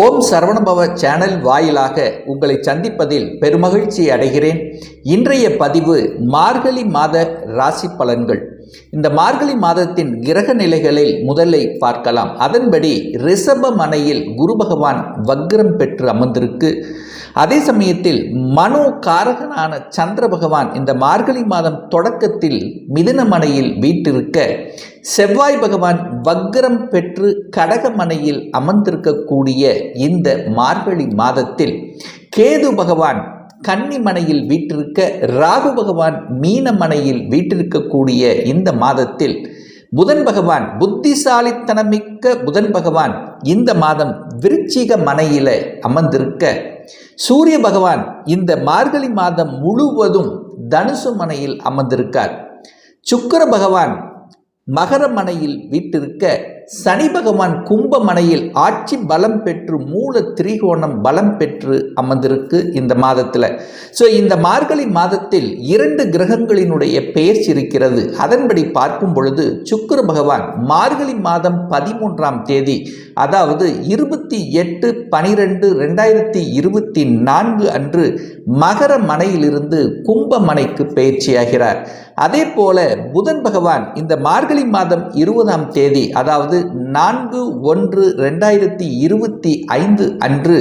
ஓம் Saravanabhava channel வாயிலாக உங்களை சந்திப்பதில் பெருமகிழ்ச்சி அடைகிறேன். இன்றைய பதிவு மார்கழி மாத ராசி பலன்கள். இந்த மார்கழி மாதத்தின் கிரக நிலைகளில் முதலை பார்க்கலாம். அதன்படி ரிஷப மனையில் குரு பகவான் வக்ரம் பெற்று அமர்ந்திருக்கு. அதே சமயத்தில் மனோ காரகனான சந்திர பகவான் இந்த மார்கழி மாதம் தொடக்கத்தில் மிதனமனையில் வீட்டிருக்க செவ்வாய் பகவான் வக்ரம் பெற்று கடகமனையில் அமர்ந்திருக்கக்கூடிய இந்த மார்கழி மாதத்தில் கேது பகவான் கன்னிமனையில் வீட்டிருக்க ராகு பகவான் மீனமனையில் வீட்டிருக்கக்கூடிய இந்த மாதத்தில் புதன் பகவான் புத்திசாலித்தனமிக்க புதன் பகவான் இந்த மாதம் விருச்சிக மனையில அமர்ந்திருக்க சூரிய பகவான் இந்த மார்கழி மாதம் முழுவதும் தனுசு மனையில் அமர்ந்திருக்கார். சுக்கிர பகவான் மகர மனையில் வீட்டிருக்க சனி பகவான் கும்பமனையில் ஆட்சி பலம் பெற்று மூல திரிகோணம் பலம் பெற்று அமர்ந்திருக்கு இந்த மாதத்தில். ஸோ இந்த மார்கழி மாதத்தில் இரண்டு கிரகங்களினுடைய பெயர்ச்சி இருக்கிறது. அதன்படி பார்க்கும் பொழுது சுக்கர பகவான் மார்கழி மாதம் பதிமூன்றாம் தேதி அதாவது இருபத்தி எட்டு பனிரெண்டு ரெண்டாயிரத்தி இருபத்தி நான்கு அன்று மகர மனையிலிருந்து கும்பமனைக்கு பயிற்சியாகிறார் அதே போல புதன் பகவான் இந்த மார்கழி மாதம் இருபதாம் தேதி அதாவது நான்கு ஒன்று ரெண்டாயிரத்தி இருபத்தி ஐந்து அன்று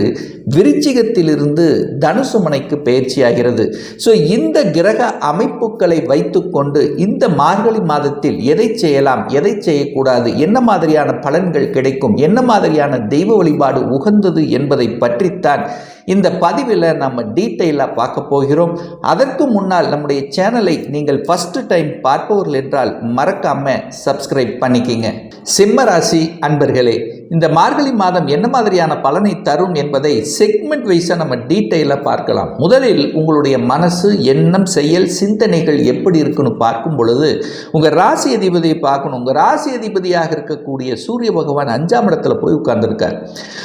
விருச்சிகத்திலிருந்து தனுசு மனைக்கு பயிற்சியாகிறது. ஸோ இந்த கிரக அமைப்புகளை வைத்துக்கொண்டு இந்த மார்கழி மாதத்தில் எதை செய்யலாம் எதை செய்யக்கூடாது என்ன மாதிரியான பலன்கள் கிடைக்கும் என்ன மாதிரியான தெய்வ வழிபாடு உகந்தது என்பதை பற்றித்தான் இந்த பதிவில் நம்ம டீட்டெயிலாக பார்க்க போகிறோம். அதற்கு முன்னால் நம்முடைய சேனலை நீங்கள் ஃபஸ்ட்டு டைம் பார்ப்பவர்கள் என்றால் மறக்காமல் சப்ஸ்கிரைப் பண்ணிக்கிங்க. சிம்ம ராசி அன்பர்களே இந்த மார்கழி மாதம் என்ன மாதிரியான பலனை தரும் என்பதை செக்மெண்ட் வைஸாக நம்ம டீட்டெயிலாக பார்க்கலாம். முதலில் உங்களுடைய மனசு எண்ணம் செயல் சிந்தனைகள் எப்படி இருக்குன்னு பார்க்கும் பொழுது உங்கள் ராசி அதிபதியை பார்க்கணும். உங்கள் ராசி அதிபதியாக இருக்கக்கூடிய சூரிய பகவான் அஞ்சாம் இடத்துல போய் உட்கார்ந்துருக்கார்.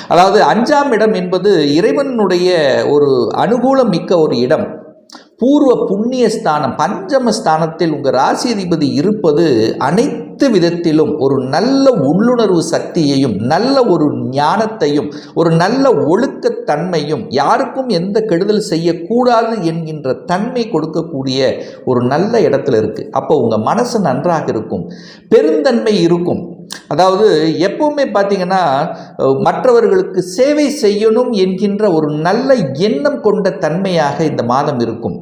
அதாவது அஞ்சாம் இடம் என்பது இறைவனுடைய ஒரு அனுகூலம் மிக்க ஒரு இடம். பூர்வ புண்ணிய ஸ்தானம் பஞ்சம ஸ்தானத்தில் உங்கள் ராசி அதிபதி இருப்பது அனைத்து விதத்திலும் ஒரு நல்ல உள்ளுணர்வு சக்தியையும் நல்ல ஒரு ஞானத்தையும் ஒரு நல்ல ஒழுக்கத்தன்மையும் யாருக்கும் எந்த கெடுதல் செய்யக்கூடாது என்கின்ற தன்மை கொடுக்கக்கூடிய ஒரு நல்ல இடத்துல இருக்குது அப்போ உங்கள் மனசு நன்றாக இருக்கும். பெருந்தன்மை இருக்கும். அதாவது எப்பவுமே பார்த்தீங்கன்னா மற்றவர்களுக்கு சேவை செய்யணும் என்கின்ற ஒரு நல்ல எண்ணம் கொண்ட தன்மையாக இந்த மாதம் இருக்கும்.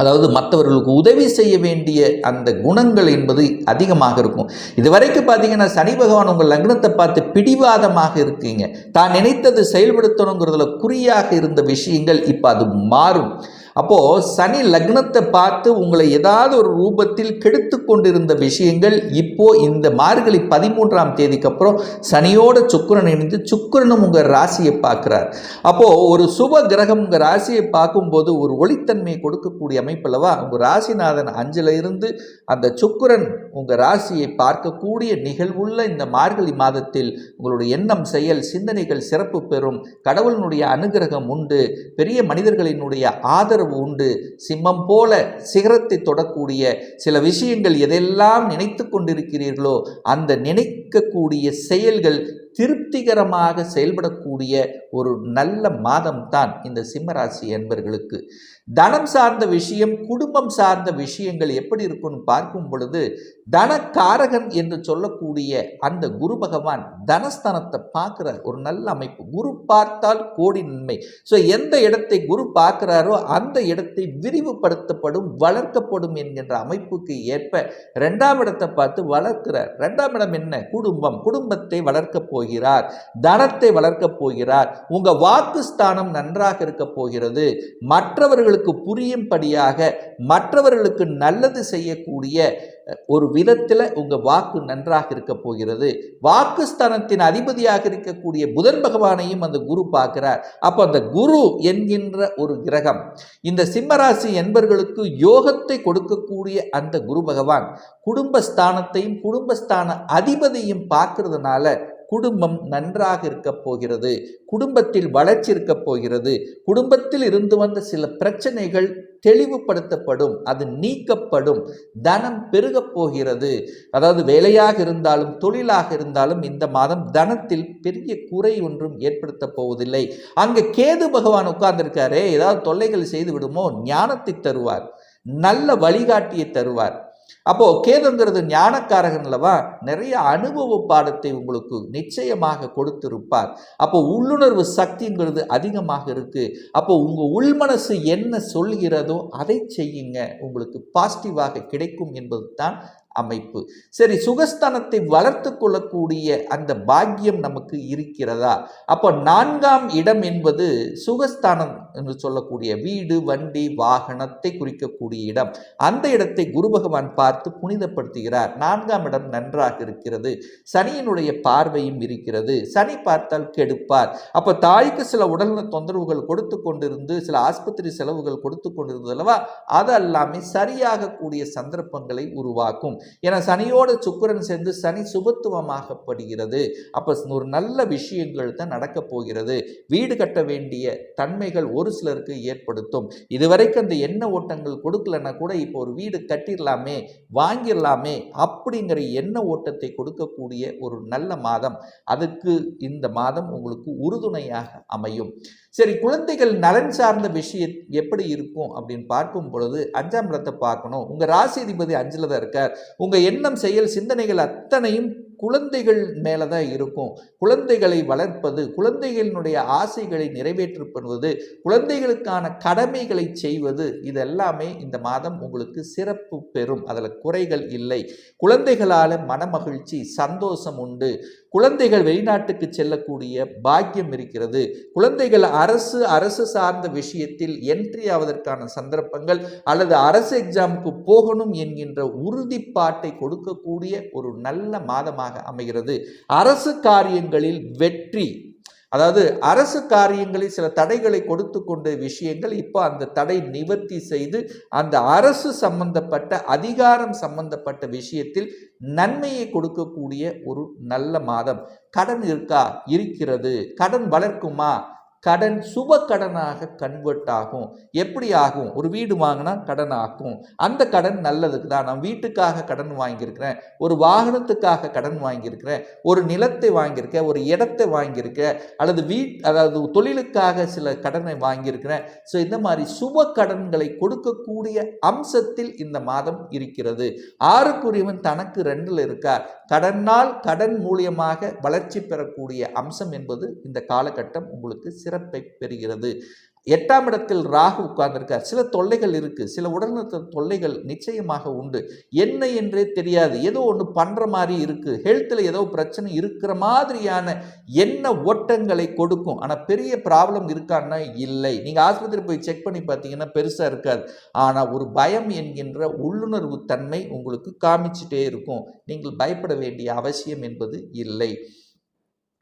அதாவது மற்றவர்களுக்கு உதவி செய்ய வேண்டிய அந்த குணங்கள் என்பது அதிகமாக இருக்கும். இதுவரைக்கும் பார்த்தீங்கன்னா சனி பகவான் உங்கள் லக்னத்தை பார்த்து பிடிவாதமாக இருக்கீங்க. தான் நினைத்தது செயல்படுத்தணுங்கிறதுல குறியாக இருந்த விஷயங்கள் இப்போ அது மாறும். அப்போது சனி லக்னத்தை பார்த்து உங்களை ஏதாவது ஒரு ரூபத்தில் கெடுத்து கொண்டிருந்த விஷயங்கள் இப்போது இந்த மார்கழி பதிமூன்றாம் தேதிக்கு அப்புறம் சனியோட சுக்கரன் இணைந்து சுக்கரனும் உங்கள் ராசியை பார்க்குறார். அப்போது ஒரு சுப கிரகம் உங்கள் ராசியை பார்க்கும்போது ஒரு ஒளித்தன்மையை கொடுக்கக்கூடிய அமைப்பில்வா உங்கள் ராசிநாதன் அஞ்சில் இருந்து அந்த சுக்கரன் உங்கள் ராசியை பார்க்கக்கூடிய நிகழ்வுள்ள இந்த மார்கழி மாதத்தில் உங்களுடைய எண்ணம் செயல் சிந்தனைகள் சிறப்பு பெறும். கடவுளினுடைய அனுகிரகம் உண்டு. பெரிய மனிதர்களினுடைய ஆதரவு ஆதரவு உண்டு. சிம்மம் போல சிகரத்தை தொடக்கூடிய சில விஷயங்கள் எதெல்லாம் நினைத்து கொண்டிருக்கிறீர்களோ அந்த நினைக்கக்கூடிய செயல்கள் திருப்திகரமாக செயல்படக்கூடிய ஒரு நல்ல மாதம் தான் இந்த சிம்மராசி என்பர்களுக்கு தனம் சார்ந்த விஷயம் குடும்பம் சார்ந்த விஷயங்கள் எப்படி இருக்கும்னு பார்க்கும் பொழுது தனக்காரகன் என்று சொல்லக்கூடிய அந்த குரு பகவான் தனஸ்தனத்தை பார்க்குற ஒரு நல்ல அமைப்பு. குரு பார்த்தால் கோடி நன்மை. ஸோ எந்த இடத்தை குரு பார்க்குறாரோ அந்த இடத்தை விரிவுபடுத்தப்படும் வளர்க்கப்படும் என்கின்ற அமைப்புக்கு ஏற்ப ரெண்டாம் இடத்தை பார்த்து வளர்க்கிறார். ரெண்டாம் இடம் என்ன? குடும்பம். குடும்பத்தை வளர்க்க போய் போகிறார். தனத்தை வளர்க்கப் போகிறார். உங்கள் வாக்கு ஸ்தானம் நன்றாக இருக்க போகிறது. மற்றவர்களுக்கு புரியும்படியாக மற்றவர்களுக்கு நல்லது செய்யக்கூடிய ஒரு விதத்தில் உங்கள் வாக்கு நன்றாக இருக்க போகிறது. வாக்குஸ்தானத்தின் அதிபதியாக இருக்கக்கூடிய புதன் பகவானையும் அந்த குரு பார்க்கிறார். அப்போ அந்த குரு என்கின்ற ஒரு கிரகம் இந்த சிம்மராசி என்பர்களுக்கு யோகத்தை கொடுக்கக்கூடிய அந்த குரு பகவான் குடும்பஸ்தானத்தையும் குடும்பஸ்தான அதிபதியும் பார்க்கறதுனால குடும்பம் நன்றாக இருக்கப் போகிறது குடும்பத்தில் வளர்ச்சி இருக்கப் போகிறது குடும்பத்தில் இருந்து வந்த சில பிரச்சனைகள் தெளிவுபடுத்தப்படும் அது நீக்கப்படும் தனம் பெருகப் போகிறது. அதாவது வேலையாக இருந்தாலும் தொழிலாக இருந்தாலும் இந்த மாதம் தனத்தில் பெரிய குறை ஒன்றும் ஏற்படுத்த போவதில்லை. அங்கே கேது பகவான் உட்கார்ந்திருக்காரே ஏதாவது தொல்லைகள் செய்து விடுமோ? ஞானத்தை தருவார் நல்ல வழிகாட்டியை தருவார். அப்போ கேதுங்கிறது ஞானக்காரகன் அல்லவா நிறைய அனுபவ பாடத்தை உங்களுக்கு நிச்சயமாக கொடுத்திருப்பார். அப்போ உள்ளுணர்வு சக்திங்கிறது அதிகமாக இருக்கு. அப்போ உங்க உள்மனசு என்ன சொல்கிறதோ அதை செய்யுங்க. உங்களுக்கு பாசிட்டிவாக கிடைக்கும் என்பது தான் அமைப்பு. சரி சுகஸ்தானத்தை வளர்த்து கொள்ளக்கூடிய அந்த பாக்கியம் நமக்கு இருக்கிறதா? அப்போ நான்காம் இடம் என்பது சுகஸ்தானம் என்று சொல்லக்கூடிய வீடு வண்டி வாகனத்தை குறிக்கக்கூடிய இடம். அந்த இடத்தை குரு பகவான் பார்த்து புனிதப்படுத்துகிறார். நான்காம் இடம் நன்றாக இருக்கிறது. சனியினுடைய பார்வையும் இருக்கிறது. சனி பார்த்தால் கெடுப்பார். அப்போ தாய்க்கு சில உடல்நல தொந்தரவுகள் கொடுத்து கொண்டிருந்து சில ஆஸ்பத்திரி செலவுகள் கொடுத்து கொண்டிருந்தது அல்லவா? அது எல்லாமே சரியாக கூடிய சந்தர்ப்பங்களை உருவாக்கும். ஏன்னா சனியோடு சுக்கிரன் சேர்ந்து சனி சுபத்துவமாகப்படுகிறது. அப்போ ஒரு நல்ல விஷயங்கள் தான் நடக்கப் போகிறது. வீடு கட்ட வேண்டிய தன்மைகள் ஒரு சிலருக்கு ஏற்படுத்தும். இதுவரைக்கும் அந்த எண்ண ஓட்டங்கள் கொடுக்கலன்னா கூட இப்போ ஒரு வீடு கட்டிடலாமே வாங்கிடலாமே அப்படிங்கிற எண்ண ஓட்டத்தை கொடுக்கக்கூடிய ஒரு நல்ல மாதம். அதுக்கு இந்த மாதம் உங்களுக்கு உறுதுணையாக அமையும். சரி குழந்தைகள் நலன் சார்ந்த விஷயம் எப்படி இருக்கும் அப்படின்னு பார்க்கும் பொழுது அஞ்சாம் இடத்தை பார்க்கணும். உங்கள் ராசிதிபதி அஞ்சில் தான் இருக்கார். உங்கள் எண்ணம் செயல் சிந்தனைகள் அத்தனையும் குழந்தைகள் மேலே தான் இருக்கும். குழந்தைகளை வளர்ப்பது குழந்தைகளினுடைய ஆசைகளை நிறைவேற்றப்படுவது குழந்தைகளுக்கான கடமைகளை செய்வது இதெல்லாமே இந்த மாதம் உங்களுக்கு சிறப்பு பெறும். அதில் குறைகள் இல்லை. குழந்தைகளால் மனமகிழ்ச்சி சந்தோஷம் உண்டு. குழந்தைகள் வெளிநாட்டுக்கு செல்லக்கூடிய பாக்கியம் இருக்கிறது. குழந்தைகள் அரசு அரசு சார்ந்த விஷயத்தில் என்ட்ரி ஆவதற்கான சந்தர்ப்பங்கள் அல்லது அரசு எக்ஸாமுக்கு போகணும் என்கின்ற உறுதிப்பாட்டை கொடுக்கக்கூடிய ஒரு நல்ல மாதமாக அமைகிறது. அரசு காரியங்களில் வெற்றி அதாவது அரசு காரியங்களில் சில தடைகளை கொடுத்து கொண்ட விஷயங்கள் இப்போ அந்த தடை நிவர்த்தி செய்து அந்த அரசு சம்பந்தப்பட்ட அதிகாரம் சம்பந்தப்பட்ட விஷயத்தில் நன்மையை கொடுக்கக்கூடிய ஒரு நல்ல மாதம். கடன் இருக்கா? இருக்கிறது. கடன் வளர்க்குமா? கடன் சுப கடனாக கன்வெர்ட் ஆகும். எப்படி ஆகும்? ஒரு வீடு வாங்கினா கடன் ஆகும். அந்த கடன் நல்லதுக்கு தான். நான் வீட்டுக்காக கடன் வாங்கியிருக்கிறேன். ஒரு வாகனத்துக்காக கடன் வாங்கியிருக்கிறேன். ஒரு நிலத்தை வாங்கியிருக்கேன். ஒரு இடத்தை வாங்கியிருக்கேன். அல்லது வீட் அதாவது தொழிலுக்காக சில கடனை வாங்கியிருக்கிறேன். ஸோ இந்த மாதிரி சுப கடன்களை கொடுக்கக்கூடிய அம்சத்தில் இந்த மாதம் இருக்கிறது. ஆறுக்குரியவன் தனக்கு ரெண்டில் இருக்கார் கடனால் கடன் மூலியமாக வளர்ச்சி பெறக்கூடிய அம்சம் என்பது இந்த காலகட்டம் உங்களுக்கு சிறப்பு பெறுகிறது. எட்டாம் இடத்தில் ராகு உட்கார்ந்திருக்கார். சில தொல்லைகள் இருக்கு. சில உடல்நல தொல்லைகள் நிச்சயமாக உண்டு. என்ன என்றே தெரியாது. ஏதோ ஒன்று பண்ற மாதிரி இருக்கு. ஹெல்த்தில் ஏதோ பிரச்சனை இருக்கிற மாதிரியான என்ன ஓட்டங்களை கொடுக்கும். ஆனால் பெரிய ப்ராப்ளம் இருக்கான்னா இல்லை. நீங்கள் ஆஸ்பத்திரி போய் செக் பண்ணி பார்த்தீங்கன்னா பெருசாக இருக்காது. ஆனால் ஒரு பயம் என்கின்ற உள்ளுணர்வு தன்மை உங்களுக்கு காமிச்சிட்டே இருக்கும். நீங்கள் பயப்பட வேண்டிய அவசியம் என்பது இல்லை.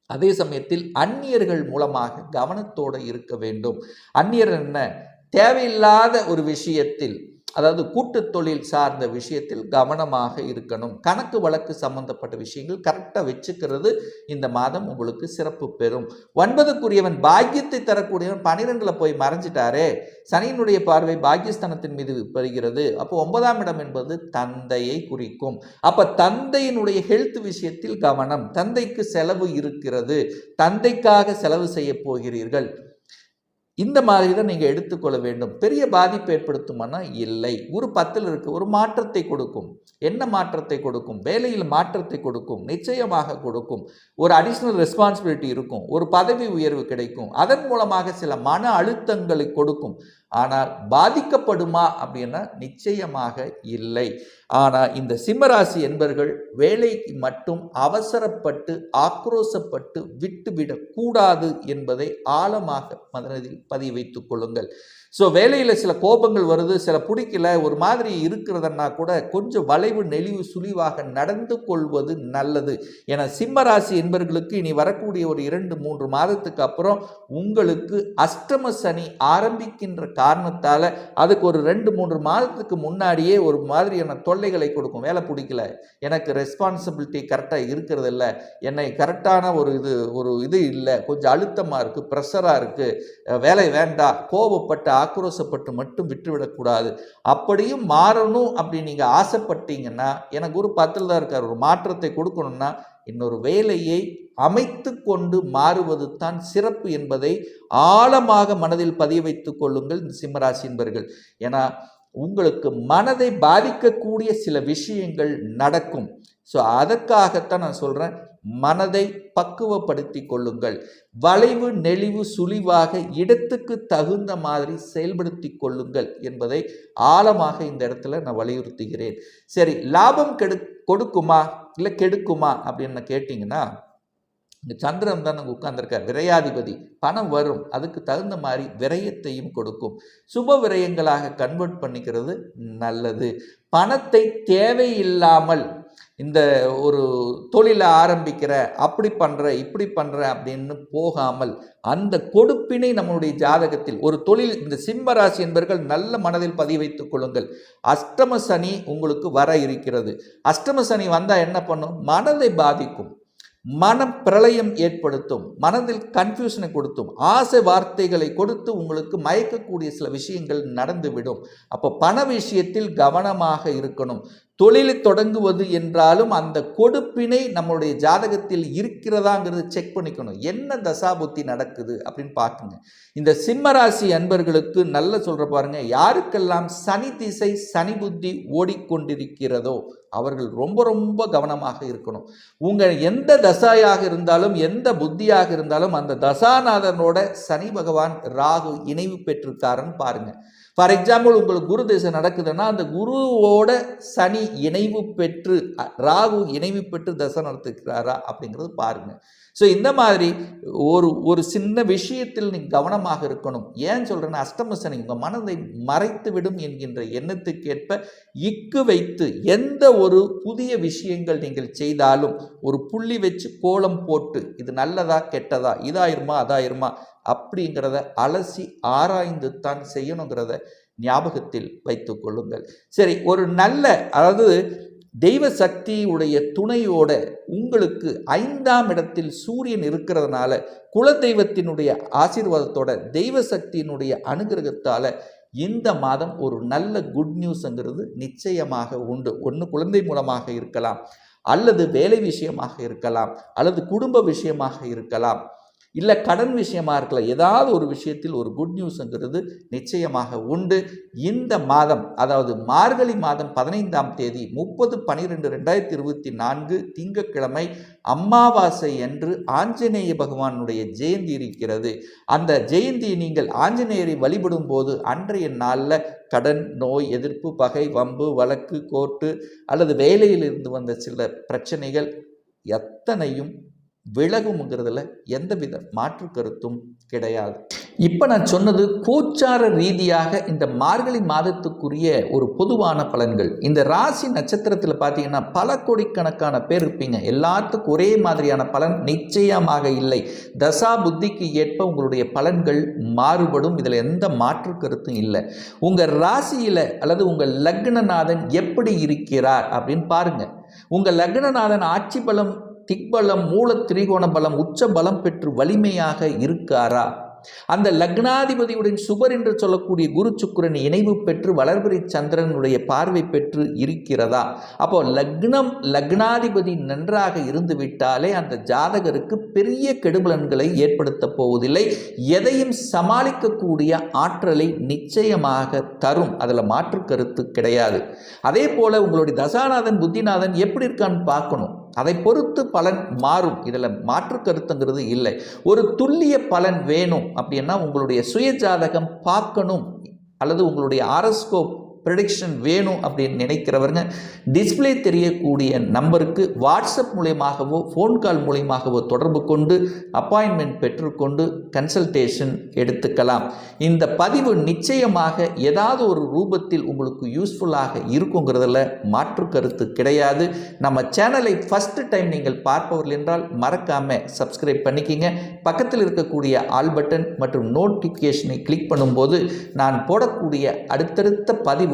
அதே சமயத்தில் அந்நியர்கள் மூலமாக கவனத்தோடு இருக்க வேண்டும். அந்நியர் என்ன? தேவையில்லாத ஒரு விஷயத்தில் அதாவது கூட்டு தொழில் சார்ந்த விஷயத்தில் கவனமாக இருக்கணும். கணக்கு வழக்கு சம்பந்தப்பட்ட விஷயங்கள் கரெக்டாக வச்சுக்கிறது இந்த மாதம் உங்களுக்கு சிறப்பு பெறும். ஒன்பதுக்குரியவன் பாக்கியத்தை தரக்கூடியவன் பனிரெண்டில் போய் மறைஞ்சிட்டாரே. சனியினுடைய பார்வை பாக்கியஸ்தானத்தின் மீது பெறுகிறது. அப்போ ஒன்பதாம் இடம் என்பது தந்தையை குறிக்கும். அப்போ தந்தையினுடைய ஹெல்த் விஷயத்தில் கவனம். தந்தைக்கு செலவு இருக்கிறது. தந்தைக்காக செலவு செய்ய போகிறீர்கள். இந்த மாதிரி தான் நீங்கள் எடுத்துக்கொள்ள வேண்டும். பெரிய பாதிப்பு ஏற்படுத்துமானா? இல்லை. ஒரு பத்தில் இருக்கு ஒரு மாற்றத்தை கொடுக்கும். என்ன மாற்றத்தை கொடுக்கும்? வேலையில் மாற்றத்தை கொடுக்கும். நிச்சயமாக கொடுக்கும். ஒரு அடிஷ்னல் ரெஸ்பான்சிபிலிட்டி இருக்கும். ஒரு பதவி உயர்வு கிடைக்கும். அதன் மூலமாக சில மன அழுத்தங்களை கொடுக்கும். ஆனால் பாதிக்கப்படுமா அப்படின்னா நிச்சயமாக இல்லை. ஆனால் இந்த சிம்மராசி என்பர்கள் வேலைக்கு மட்டும் அவசரப்பட்டு ஆக்ரோசப்பட்டு விட்டுவிடக்கூடாது என்பதை ஆழமாக மனதில் பதிய வைத்துக் கொள்ளுங்கள். ஸோ வேலையில் சில கோபங்கள் வருது சில பிடிக்கல ஒரு மாதிரி இருக்கிறதுனா கூட கொஞ்சம் வளைவு நெளிவு சுழிவாக நடந்து கொள்வது நல்லது. என சிம்மராசி என்பர்களுக்கு இனி வரக்கூடிய ஒரு இரண்டு மூன்று மாதத்துக்கு அப்புறம் உங்களுக்கு அஷ்டம சனி ஆரம்பிக்கின்ற காரணத்தால் அதுக்கு ஒரு ரெண்டு மூன்று மாதத்துக்கு முன்னாடியே ஒரு மாதிரியான தொல்லைகளை கொடுக்கும். வேலை பிடிக்கல. எனக்கு ரெஸ்பான்சிபிலிட்டி கரெக்டாக இருக்கிறது இல்லை. என்னை கரெக்டான ஒரு இது ஒரு இது இல்லை. கொஞ்சம் அழுத்தமாக இருக்குது ப்ரெஷராக இருக்குது வேலை வேண்டாம் கோபப்பட்டு ஆக்ரோசப்பட்டு மட்டும் விட்டுவிடக்கூடாது அப்படியும் மாறணும் அப்படி நீங்கள் ஆசைப்பட்டீங்கன்னா எனக்கு ஒரு பத்தில் தான் இருக்கார். ஒரு மாற்றத்தை கொடுக்கணும்னா இன்னொரு வேலையை அமைத்து கொண்டு மாறுவது தான் சிறப்பு என்பதை ஆழமாக மனதில் பதிய வைத்துக் கொள்ளுங்கள் இந்த சிம்மராசி என்பர்கள். ஏன்னா உங்களுக்கு மனதை பாதிக்கக்கூடிய சில விஷயங்கள் நடக்கும். ஸோ அதற்காகத்தான் நான் சொல்கிறேன் மனதை பக்குவப்படுத்தி கொள்ளுங்கள். வளைவு நெளிவு சுழிவாக இடத்துக்கு தகுந்த மாதிரி செயல்படுத்தி கொள்ளுங்கள் என்பதை ஆழமாக இந்த இடத்துல நான் வலியுறுத்துகிறேன். சரி லாபம் கெடு கொடுக்குமா? இல்லை கெடுக்குமா? அப்படின்னு கேட்டிங்கன்னா இந்த சந்திரன் தான் அங்கே உட்கார்ந்துருக்கார். விரையாதிபதி. பணம் வரும். அதுக்கு தகுந்த மாதிரி விரயத்தையும் கொடுக்கும். சுப விரயங்களாக கன்வெர்ட் பண்ணிக்கிறது நல்லது. பணத்தை தேவையில்லாமல் இந்த ஒரு தொழிலை ஆரம்பிக்கிற அப்படி பண்ணுற இப்படி பண்ணுற அப்படின்னு போகாமல் அந்த கொடுப்பினை நம்மளுடைய ஜாதகத்தில் ஒரு தொழில் இந்த சிம்ம ராசி என்பவர்கள் நல்ல மனதில் பதிவு வைத்துக் கொள்ளுங்கள். அஷ்டம சனி உங்களுக்கு வர இருக்கிறது. அஷ்டம சனி வந்தால் என்ன பண்ணும்? மனதை பாதிக்கும். மனம் பிரளயம் ஏற்படுத்தும். மனதில் கன்ஃபியூஷனை கொடுத்தும். ஆசை வார்த்தைகளை கொடுத்து உங்களுக்கு மயக்கக்கூடிய சில விஷயங்கள் நடந்துவிடும். அப்போ பண விஷயத்தில் கவனமாக இருக்கணும். தொழிலை தொடங்குவது என்றாலும் அந்த கொடுப்பினை நம்மளுடைய ஜாதகத்தில் இருக்கிறதாங்கிறது செக் பண்ணிக்கணும். என்ன தசாபுத்தி நடக்குது அப்படின்னு பார்க்குங்க. இந்த சிம்மராசி அன்பர்களுக்கு நல்ல சொல்கிற பாருங்க யாருக்கெல்லாம் சனி திசை சனி புத்தி ஓடிக்கொண்டிருக்கிறதோ அவர்கள் ரொம்ப ரொம்ப கவனமாக இருக்கணும். உங்கள் எந்த தசாயாக இருந்தாலும் எந்த புத்தியாக இருந்தாலும் அந்த தசாநாதனோட சனி பகவான் ராகு இணைவு பெற்றிருக்காருன்னு பாருங்கள் ஃபார் எக்ஸாம்பிள் உங்களுக்கு குரு திசை நடக்குதுன்னா அந்த குருவோட சனி இணைவு பெற்று ராகு இணைவு பெற்று தசை நடத்துக்கிறாரா அப்படிங்கிறது பாருங்க. ஸோ இந்த மாதிரி ஒரு ஒரு சின்ன விஷயத்தில் நீ கவனமாக இருக்கணும். ஏன் சொல்கிறேன்னா அஷ்டம சனி உங்கள் மனதை மறைத்து விடும் என்கின்ற எண்ணத்துக்கேற்ப இக்கு வைத்து எந்த ஒரு புதிய விஷயங்கள் நீங்கள் செய்தாலும் ஒரு புள்ளி வச்சு கோலம் போட்டு இது நல்லதா கெட்டதா இதாயிருமா அதாயிருமா அப்படிங்கிறத அலசி ஆராய்ந்து தான் செய்யணுங்கிறத ஞாபகத்தில் வைத்து கொள்ளுங்கள். சரி ஒரு நல்ல அதாவது தெய்வ சக்தியுடைய துணையோட உங்களுக்கு ஐந்தாம் இடத்தில் சூரியன் இருக்கிறதுனால குலதெய்வத்தினுடைய ஆசீர்வாதத்தோட தெய்வ சக்தியினுடைய அனுகிரகத்தால் இந்த மாதம் ஒரு நல்ல குட் நியூஸ்ங்கிறது நிச்சயமாக உண்டு. ஒன்று குழந்தை மூலமாக இருக்கலாம் அல்லது வேலை விஷயமாக இருக்கலாம் அல்லது குடும்ப விஷயமாக இருக்கலாம். இல்லை கடன் விஷயமாக இருக்கலாம் ஏதாவது ஒரு விஷயத்தில் ஒரு குட் நியூஸுங்கிறது நிச்சயமாக உண்டு. இந்த மாதம் அதாவது மார்கழி மாதம் பதினைந்தாம் தேதி முப்பது பனிரெண்டு ரெண்டாயிரத்தி இருபத்தி நான்கு திங்கக்கிழமை அமாவாசை அன்று ஆஞ்சநேய பகவானுடைய ஜெயந்தி இருக்கிறது. அந்த ஜெயந்தியை நீங்கள் ஆஞ்சநேயரை வழிபடும் போது அன்றைய நாளில் கடன் நோய் எதிர்ப்பு பகை வம்பு வழக்கு கோர்ட்டு அல்லது வேலையிலிருந்து வந்த சில பிரச்சனைகள் எத்தனையும் விலகுங்கிறதுல எந்தவித மாற்று கருத்தும் கிடையாது. இப்போ நான் சொன்னது கோச்சார ரீதியாக இந்த மார்கழி மாதத்துக்குரிய ஒரு பொதுவான பலன்கள். இந்த ராசி நட்சத்திரத்தில் பார்த்தீங்கன்னா பல கோடிக்கணக்கான பேர் இருப்பீங்க. எல்லாத்துக்கும் ஒரே மாதிரியான பலன் நிச்சயமாக இல்லை. தசா புத்திக்கு ஏற்ப உங்களுடைய பலன்கள் மாறுபடும். இதில் எந்த மாற்று கருத்தும் இல்லை. உங்கள் ராசியில் அல்லது உங்கள் லக்னநாதன் எப்படி இருக்கிறார் அப்படின்னு பாருங்க. உங்கள் லக்னநாதன் ஆட்சி பலம் திக்பலம் மூல திரிகோண பலம் உச்ச பலம் பெற்று வலிமையாக இருக்காரா? அந்த லக்னாதிபதியுடன் சுபர் என்று சொல்லக்கூடிய குரு சுக்கிரன் இணைவு பெற்று வளர்பிறை சந்திரனுடைய பார்வை பெற்று இருக்கிறதா? அப்போ லக்னம் லக்னாதிபதி நன்றாக இருந்து விட்டாலே அந்த ஜாதகருக்கு பெரிய கெடுபலன்களை ஏற்படுத்த போவதில்லை. எதையும் சமாளிக்கக்கூடிய ஆற்றலை நிச்சயமாக தரும். அதில் மாற்று கருத்து கிடையாது. அதே போல உங்களுடைய தசாநாதன் புத்திநாதன் எப்படி இருக்கான்னு பார்க்கணும். அதை பொறுத்து பலன் மாறும். இதில் மாற்று கருத்துங்கிறது இல்லை. ஒரு துல்லிய பலன் வேணும் அப்படின்னா உங்களுடைய சுய ஜாதகம் பார்க்கணும். அல்லது உங்களுடைய ஆரஸ்கோப் ப்ரெடிக்ஷன் வேணும் அப்படின்னு நினைக்கிறவருங்க டிஸ்ப்ளே தெரியக்கூடிய நம்பருக்கு வாட்ஸ்அப் மூலியமாகவோ ஃபோன் கால் மூலியமாகவோ தொடர்பு கொண்டு அப்பாயின்மெண்ட் பெற்றுக்கொண்டு கன்சல்டேஷன் எடுத்துக்கலாம். இந்த பதிவு நிச்சயமாக ஏதாவது ஒரு ரூபத்தில் உங்களுக்கு யூஸ்ஃபுல்லாக இருக்குங்கிறதுல மாற்று கருத்து கிடையாது. நம்ம சேனலை ஃபஸ்ட்டு டைம் நீங்கள் பார்ப்பவர்கள் என்றால் மறக்காம சப்ஸ்கிரைப் பண்ணிக்கிங்க. பக்கத்தில் இருக்கக்கூடிய ஆல் பட்டன் மற்றும் நோட்டிஃபிகேஷனை கிளிக் பண்ணும்போது நான் போடக்கூடிய அடுத்தடுத்த பதிவு